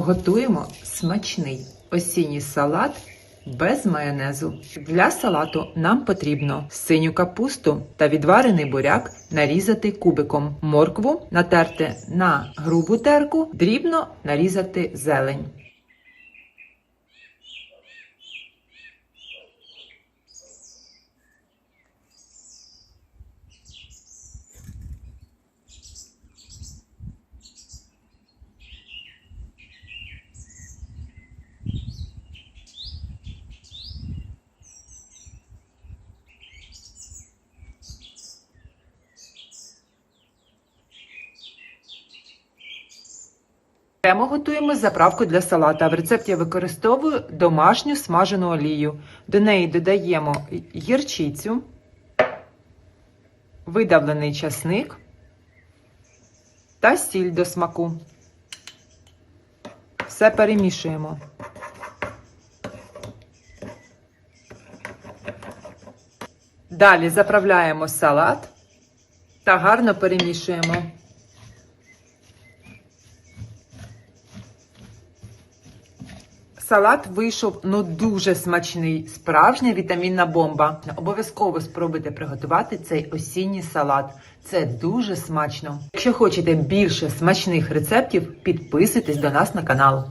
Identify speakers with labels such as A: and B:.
A: Готуємо смачний осінній салат без майонезу. Для салату нам потрібно синю капусту та відварений буряк нарізати кубиком, моркву натерти на грубу терку, дрібно нарізати зелень. Окремо готуємо заправку для салата. В рецепті я використовую домашню смажену олію. До неї додаємо гірчицю, видавлений часник та сіль до смаку. Все перемішуємо. Далі заправляємо салат та гарно перемішуємо. Салат вийшов ну дуже смачний, справжня вітамінна бомба. Обов'язково спробуйте приготувати цей осінній салат. Це дуже смачно. Якщо хочете більше смачних рецептів, підписуйтесь до нас на канал.